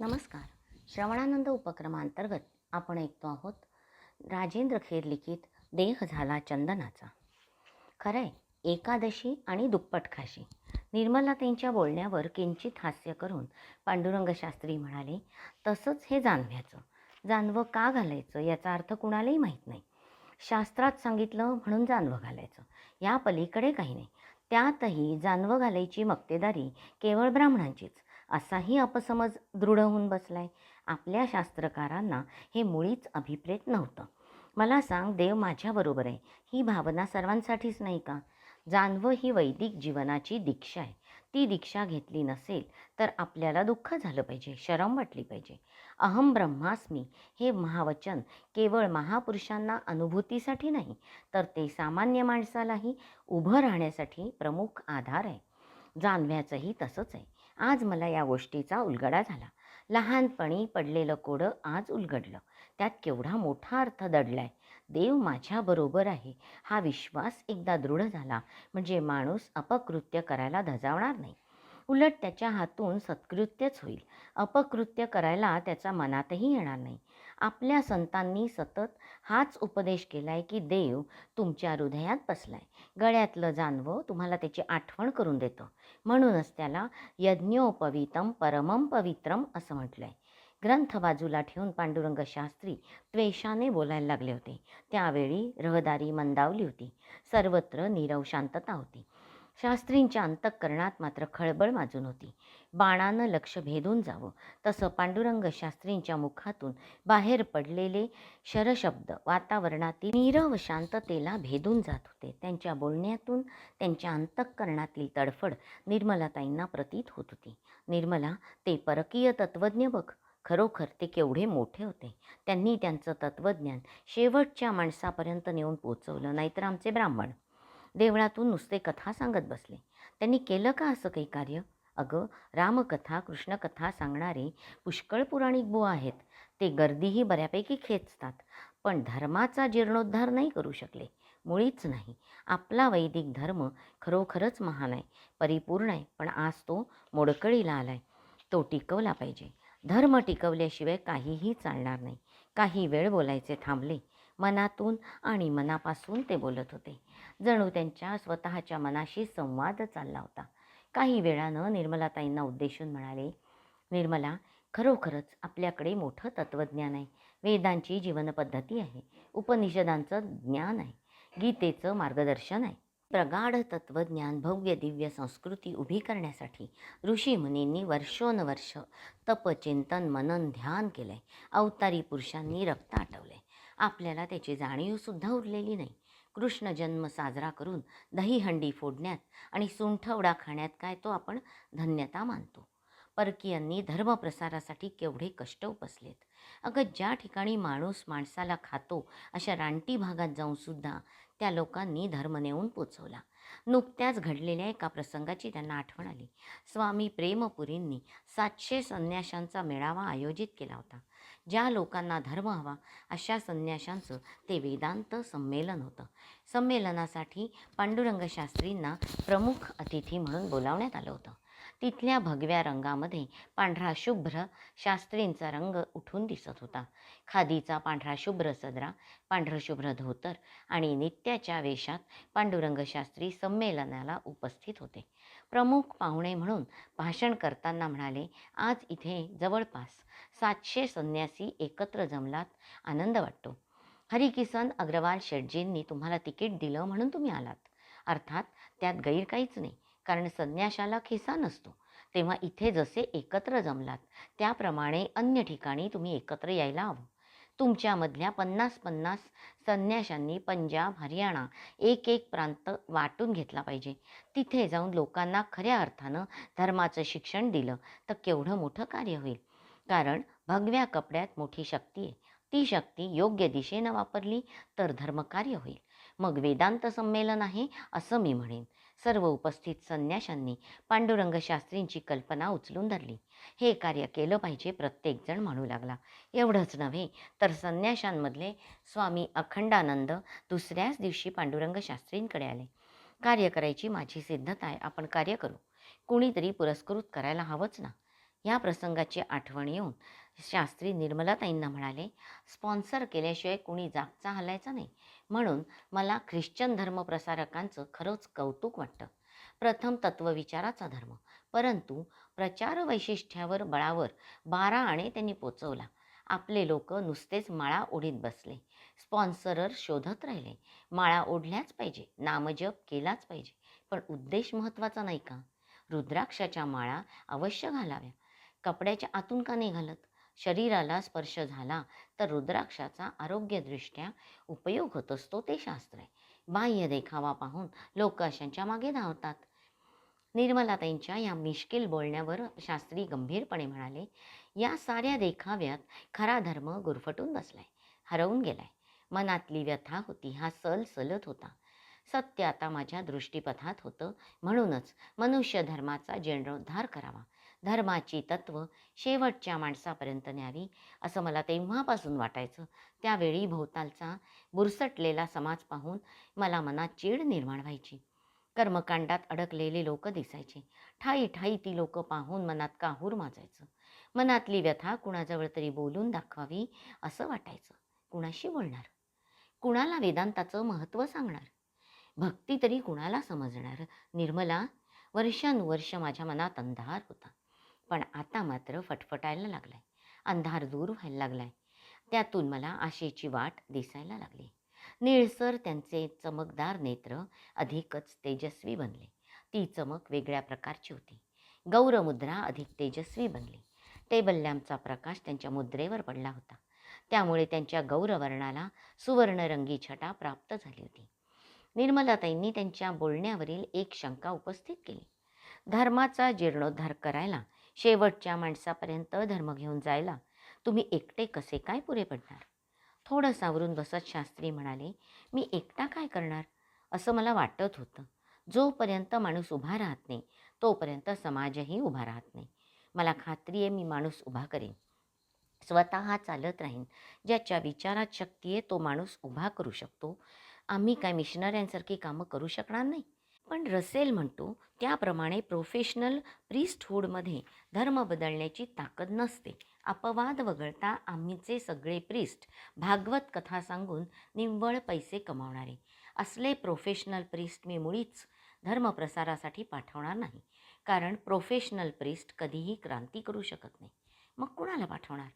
नमस्कार. श्रवणानंद उपक्रमांतर्गत आपण ऐकतो आहोत राजेंद्र खेर लिखित देह झाला चंदनाचा. खरंय एकादशी आणि दुप्पट खाशी. निर्मलाताईंच्या बोलण्यावर किंचित हास्य करून पांडुरंग शास्त्री म्हणाले तसंच हे जानव्याचं जानवं का घालायचं याचा अर्थ कुणालाही माहीत नाही. शास्त्रात सांगितलं म्हणून जानवं घालायचं. या पलीकडे काही नाही. त्यातही जानवं घालायची मक्तेदारी केवळ ब्राह्मणांचीच. असाही अपसमज दृढ होऊन बसला आहे आपल्या शास्त्रकारांना हे मुळीच अभिप्रेत नव्हतं. मला सांग देव माझ्याबरोबर आहे. ही भावना सर्वांसाठीच नाही का? जानव ही वैदिक जीवनाची दीक्षा आहे. ती दीक्षा घेतली नसेल तर आपल्याला दुःख झालं पाहिजे शरम वाटली पाहिजे. अहम ब्रह्मास्मी हे महावचन केवळ महापुरुषांना अनुभूतीसाठी नाही तर ते सामान्य माणसालाही उभं राहण्यासाठी प्रमुख आधार आहे. जानव्याचंही तसंच आहे. आज मला या गोष्टीचा उलगडा झाला. लहानपणी पडलेलं कोडं आज उलगडलं. त्यात केवढा मोठा अर्थ दडलाय. देव माझ्याबरोबर आहे. हा विश्वास एकदा दृढ झाला म्हणजे माणूस अपकृत्य करायला धजावणार नाही. उलट त्याच्या हातून सत्कृत्यच होईल. अपकृत्य करायला त्याचा मनातही येणार नाही. आपल्या संतांनी सतत हाच उपदेश केला आहे की देव तुमच्या हृदयात बसलाय. गळ्यातलं जानवं तुम्हाला त्याची आठवण करून देतं. म्हणूनच त्याला यज्ञोपवितम परमम पवित्रम असं म्हटलं आहे ग्रंथ बाजूला ठेवून पांडुरंग शास्त्री त्वेषाने बोलायला लागले होते. त्यावेळी रहदारी मंदावली होती. सर्वत्र नीरव शांतता होती. शास्त्रींच्या अंतःकरणात मात्र खळबळ माजून होती. बाणानं लक्ष भेदून जावं. तसं पांडुरंग शास्त्रींच्या मुखातून बाहेर पडलेले शरशब्द वातावरणातील नीरव शांततेला भेदून जात होते. त्यांच्या बोलण्यातून त्यांच्या अंतःकरणातील तडफड निर्मलाताईंना प्रतीत होत होती. निर्मला ते परकीय तत्त्वज्ञ बघ. खरोखर ते केवढे मोठे होते. त्यांनी त्यांचं तत्त्वज्ञान शेवटच्या माणसापर्यंत नेऊन पोचवलं नाहीतर आमचे ब्राह्मण. देवळातून नुसते कथा सांगत बसले. त्यांनी केलं का असं काही कार्य? अगं रामकथा कृष्णकथा सांगणारे पुष्कळ पुराणिक बुवा आहेत. ते गर्दीही बऱ्यापैकी खेचतात पण धर्माचा जीर्णोद्धार नाही करू शकले. मुळीच नाही. आपला वैदिक धर्म खरोखरच महान आहे परिपूर्ण आहे पण आज तो मोडकळीला आलाय. तो टिकवला पाहिजे. धर्म टिकवल्याशिवाय काहीही चालणार नाही. काही वेळ बोलायचे थांबले. मनातून आणि मनापासून ते बोलत होते. जणू त्यांच्या स्वतःच्या मनाशी संवाद चालला होता. काही वेळानं निर्मलाताईंना उद्देशून म्हणाले निर्मला खरोखरच आपल्याकडे मोठं तत्त्वज्ञान आहे. वेदांची जीवनपद्धती आहे. उपनिषदांचं ज्ञान आहे. गीतेचं मार्गदर्शन आहे. प्रगाढ तत्त्वज्ञान भव्य दिव्य संस्कृती उभी करण्यासाठी ऋषीमुनींनी वर्षोनवर्ष तपचिंतन मनन ध्यान केलं आहे अवतारी पुरुषांनी रक्त आटवलं आहे आपल्याला त्याची जाणीवसुद्धा उरलेली नाही. कृष्ण जन्म साजरा करून दहीहंडी फोडण्यात आणि सुंठवडा खाण्यात काय तो आपण धन्यता मानतो. परकीयांनी धर्मप्रसारासाठी केवढे कष्ट उपसलेत. अगं ज्या ठिकाणी माणूस माणसाला खातो अशा रानटी भागात जाऊनसुद्धा त्या लोकांनी धर्म नेऊन पोचवला. नुकत्याच घडलेल्या एका प्रसंगाची त्यांना आठवण आली. स्वामी प्रेमपुरींनी सातशे संन्याशांचा मेळावा आयोजित केला होता. ज्या लोकांना धर्म हवा अशा संन्याशांचं ते वेदांत संमेलन होतं. संमेलनासाठी पांडुरंग शास्त्रींना प्रमुख अतिथी म्हणून बोलावण्यात आलं होतं. तिथल्या भगव्या रंगामध्ये पांढरा शुभ्र शास्त्रींचा रंग उठून दिसत होता. खादीचा पांढरा शुभ्र सदरा पांढरशुभ्र धोतर आणि नित्याच्या वेशात पांडुरंग शास्त्री संमेलनाला उपस्थित होते. प्रमुख पाहुणे म्हणून भाषण करताना म्हणाले आज इथे जवळपास सातशे संन्यासी एकत्र जमलात आनंद वाटतो. हरिकिसन अग्रवाल शेटजींनी तुम्हाला तिकीट दिलं म्हणून तुम्ही आलात. अर्थात त्यात गैर काहीच नाही. कारण संन्याशाला खिसा नसतो. तेव्हा इथे जसे एकत्र जमलात त्याप्रमाणे अन्य ठिकाणी तुम्ही एकत्र यायला हवं. तुमच्यामधल्या पन्नास पन्नास संन्याशांनी पंजाब हरियाणा एक एक प्रांत वाटून घेतला पाहिजे. तिथे जाऊन लोकांना खऱ्या अर्थानं धर्माचं शिक्षण दिलं तर केवढं मोठं कार्य होईल. कारण भगव्या कपड्यात मोठी शक्ती आहे. ती शक्ती योग्य दिशेनं वापरली तर धर्मकार्य होईल. मग वेदांत संमेलन आहे असं मी म्हणेन. सर्व उपस्थित संन्याशांनी पांडुरंग शास्त्रींची कल्पना उचलून धरली. हे कार्य केलं पाहिजे प्रत्येकजण म्हणू लागला. एवढंच नव्हे तर संन्याशांमधले स्वामी अखंडानंद दुसऱ्याच दिवशी पांडुरंग शास्त्रींकडे आले. कार्य करायची माझी सिद्धता आहे आपण कार्य करू. कुणीतरी पुरस्कृत करायला हवंच ना. ह्या प्रसंगाची आठवण येऊन शास्त्री निर्मलाताईंना म्हणाले स्पॉन्सर केल्याशिवाय कुणी जागचा हलायचा नाही. म्हणून मला ख्रिश्चन धर्मप्रसारकांचं खरंच कौतुक वाटतं. प्रथम तत्वविचाराचा धर्म. परंतु प्रचार वैशिष्ट्यावर बळावर बारा आणे त्यांनी पोचवला. आपले लोक नुसतेच माळा ओढीत बसले. स्पॉन्सरर शोधत राहिले. माळा ओढल्याच पाहिजे नामजप केलाच पाहिजे. पण उद्देश महत्त्वाचा नाही का? रुद्राक्षाच्या माळा अवश्य घालाव्या. कपड्याच्या आतून का नाही घालत? शरीराला स्पर्श झाला तर रुद्राक्षाचा आरोग्यदृष्ट्या उपयोग होत असतो ते शास्त्र आहे. बाह्य देखावा पाहून लोक अशांच्या मागे धावतात. निर्मलाताईंच्या या मिश्किल बोलण्यावर शास्त्री गंभीरपणे म्हणाले या साऱ्या देखाव्यात खरा धर्म गुरफटून बसलाय हरवून गेलाय. मनातली व्यथा होती हा सल सलत होता. सत्य आता माझ्या दृष्टीपथात होतं म्हणूनच मनुष्य धर्माचा जीर्णोद्धार करावा. धर्माची तत्व शेवटच्या माणसापर्यंत न्यावी असं मला तेव्हापासून वाटायचं. त्यावेळी भोवतालचा बुरसटलेला समाज पाहून मला मनात चीड निर्माण व्हायची. कर्मकांडात अडकलेले लोक दिसायचे. ठाई ठाई ती लोक पाहून मनात काहूर माजायचं. मनातली व्यथा कुणाजवळ तरी बोलून दाखवावी असं वाटायचं. कुणाशी बोलणार? कुणाला वेदांताचं महत्त्व सांगणार? भक्ती तरी कुणाला समजणार? निर्मला वर्षानुवर्ष माझ्या मनात अंधार होता. पण आता मात्र फटफटायला लागलाय. अंधार दूर व्हायला लागलाय. त्यातून मला आशेची वाट दिसायला लागली. निळसर त्यांचे चमकदार नेत्र अधिकच तेजस्वी बनले. ती चमक वेगळ्या प्रकारची होती. गौरमुद्रा अधिक तेजस्वी बनली. टेबल लॅम्पचा प्रकाश त्यांच्या मुद्रेवर पडला होता. त्यामुळे त्यांच्या गौरवर्णाला सुवर्णरंगी छटा प्राप्त झाली होती. निर्मलाताईंनी त्यांच्या बोलण्यावरील एक शंका उपस्थित केली. धर्माचा जीर्णोद्धार करायला शेवटच्या माणसापर्यंत धर्म घेऊन जायला तुम्ही एकटे कसे काय पुरे पडणार? थोडं सावरून बसत शास्त्री म्हणाले मी एकटा काय करणार? असं मला वाटत होतं. जोपर्यंत माणूस उभा राहत नाही तोपर्यंत समाजही उभा राहत नाही. मला खात्री आहे मी माणूस उभा करेन. स्वतः चालत राहीन. ज्याच्या विचारात शक्ती आहे तो माणूस उभा करू शकतो. आम्ही काय मिशनऱ्यांसारखी कामं करू शकणार नाही? पण रसेल म्हणतो त्याप्रमाणे प्रोफेशनल प्रिस्टहूडमध्ये धर्म बदलण्याची ताकद नसते. अपवाद वगळता आम्हीचे सगळे प्रिस्ट भागवत कथा सांगून निव्वळ पैसे कमावणारे. असले प्रोफेशनल प्रिस्ट मी मुळीच धर्मप्रसारासाठी पाठवणार नाही कारण प्रोफेशनल प्रिस्ट कधीही क्रांती करू शकत नाही. मग कुणाला पाठवणार?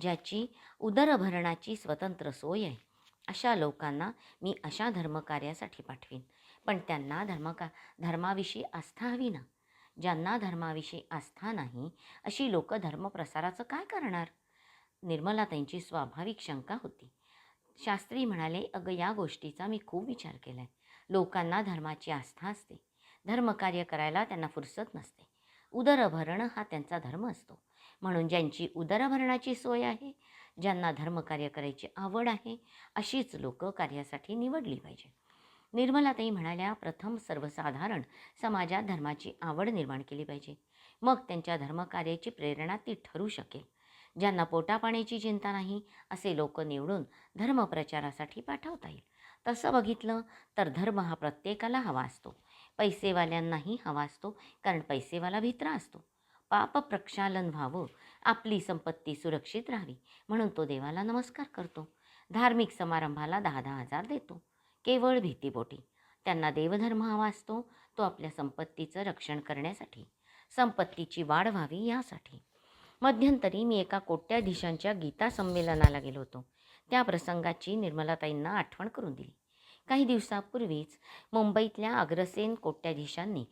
ज्याची उदरभरणाची स्वतंत्र सोय आहे अशा लोकांना मी अशा धर्मकार्यासाठी पाठवीन. पण त्यांना धर्मका धर्माविषयी आस्था हवी ना? ज्यांना धर्माविषयी आस्था नाही अशी लोक धर्मप्रसाराचं काय करणार? निर्मलाताईंची स्वाभाविक शंका होती. शास्त्री म्हणाले अगं या गोष्टीचा मी खूप विचार केला आहे लोकांना धर्माची आस्था असते. धर्मकार्य करायला त्यांना फुरसत नसते. उदरभरण हा त्यांचा धर्म असतो. म्हणून ज्यांची उदरभरणाची सोय आहे ज्यांना धर्मकार्य करायची आवड आहे अशीच लोक कार्यासाठी निवडली पाहिजे. निर्मलाताई म्हणाल्या प्रथम सर्वसाधारण समाजात धर्माची आवड निर्माण केली पाहिजे. मग त्यांच्या धर्मकार्याची प्रेरणा ती ठरू शकेल. ज्यांना पोटापाण्याची चिंता नाही असे लोक निवडून धर्मप्रचारासाठी पाठवता येईल. तसं बघितलं तर धर्म हा प्रत्येकाला हवा असतो. पैसेवाल्यांनाही हवा असतो कारण पैसेवाला भित्रा असतो. पाप प्रक्षालन व्हावं आपली संपत्ती सुरक्षित राहावी म्हणून तो देवाला नमस्कार करतो. धार्मिक समारंभाला दहा दहा हजार देतो. केवळ भीतीपोटी. त्यांना देवधर्म हवा असतो तो आपल्या संपत्तीचं रक्षण करण्यासाठी संपत्तीची वाढ व्हावी यासाठी. मध्यंतरी मी एका कोट्याधीशांच्या गीता संमेलनाला गेलो होतो. त्या प्रसंगाची निर्मलाताईंना आठवण करून दिली. काही दिवसापूर्वीच मुंबईतल्या अग्रसेन कोट्याधीशांनी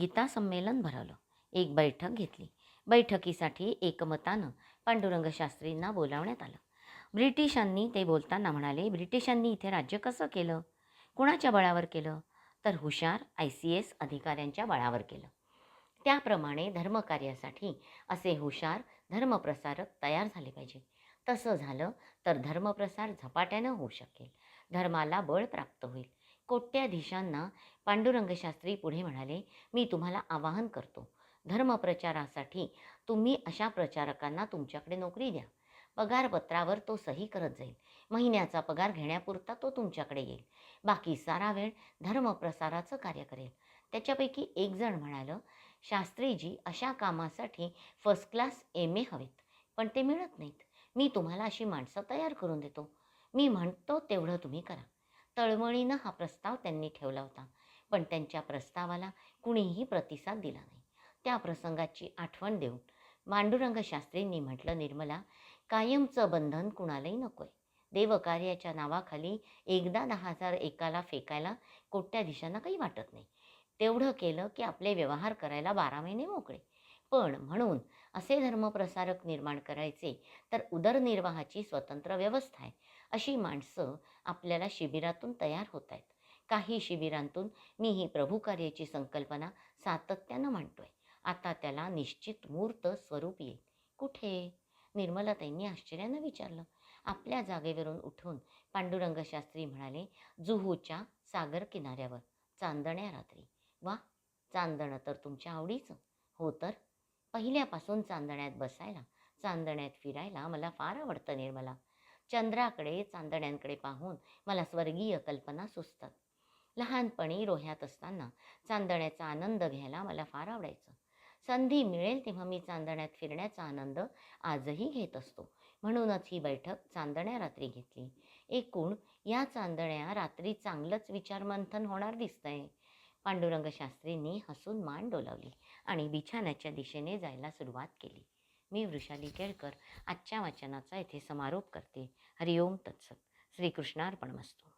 गीता संमेलन भरवलं. एक बैठक घेतली. बैठकीसाठी एकमतानं पांडुरंग शास्त्रींना बोलावण्यात आलं. ब्रिटिशांनी ते बोलताना म्हणाले ब्रिटिशांनी इथे राज्य कसं केलं? कुणाच्या बळावर केलं? तर हुशार आय सी एस अधिकाऱ्यांच्या बळावर केलं. त्याप्रमाणे धर्मकार्यासाठी असे हुशार धर्मप्रसारक तयार झाले पाहिजे. तसं झालं तर धर्मप्रसार झपाट्यानं होऊ शकेल. धर्माला बळ प्राप्त होईल. कोट्याधीशांना पांडुरंगशास्त्री पुढे म्हणाले मी तुम्हाला आवाहन करतो. धर्मप्रचारासाठी तुम्ही अशा प्रचारकांना तुमच्याकडे नोकरी द्या. पगारपत्रावर तो सही करत जाईल. महिन्याचा पगार घेण्यापुरता तो तुमच्याकडे येईल. बाकी सारा वेळ धर्मप्रसाराचं कार्य करेल. त्याच्यापैकी एक जण म्हणालं शास्त्रीजी अशा कामासाठी फर्स्ट क्लास एम ए हवेत पण ते मिळत नाहीत. मी तुम्हाला अशी माणसं तयार करून देतो. मी म्हणतो तेवढं तुम्ही करा. तळमळीनं हा प्रस्ताव त्यांनी ठेवला होता. पण त्यांच्या प्रस्तावाला कुणीही प्रतिसाद दिला नाही. त्या प्रसंगाची आठवण देऊन मांडुरंग शास्त्रींनी म्हटलं निर्मला कायमचं बंधन कुणालाही नको आहे देवकार्याच्या नावाखाली एकदा दहा हजार एकाला फेकायला कोट्याधीशांना काही वाटत नाही. तेवढं केलं की आपले व्यवहार करायला बारा महिने मोकळे. पण म्हणून असे धर्मप्रसारक निर्माण करायचे तर उदरनिर्वाहाची स्वतंत्र व्यवस्था आहे अशी माणसं आपल्याला शिबिरातून तयार होत आहेत. काही शिबिरांतून मी ही प्रभुकार्याची संकल्पना सातत्यानं मांडतोय. आता त्याला निश्चित मूर्त स्वरूप येईल. कुठे? निर्मलाताईंनी आश्चर्यानं विचारलं. आपल्या जागेवरून उठून पांडुरंग शास्त्री म्हणाले जुहूच्या सागर किनाऱ्यावर चांदण्या रात्री. वा चांदणं तर तुमच्या आवडीचं. हो तर. पहिल्यापासून चांदण्यात बसायला चांदण्यात फिरायला मला फार आवडतं निर्मला. चंद्राकडे चांदण्यांकडे पाहून मला स्वर्गीय कल्पना सुचतात. लहानपणी रोह्यात असताना चांदण्याचा आनंद घ्यायला मला फार आवडायचं. संधी मिळेल तेव्हा मी चांदण्यात फिरण्याचा आनंद आजही घेत असतो. म्हणूनच ही बैठक चांदण्या रात्री घेतली. एकूण या चांदण्या रात्री चांगलंच विचारमंथन होणार दिसतंय. पांडुरंग शास्त्रींनी हसून मान डोलावली आणि बिछाण्याच्या दिशेने जायला सुरुवात केली. मी वृषाली केळकर आजच्या वाचनाचा येथे समारोप करते. हरिओम तत्सत. श्रीकृष्णार्पणमस्तू.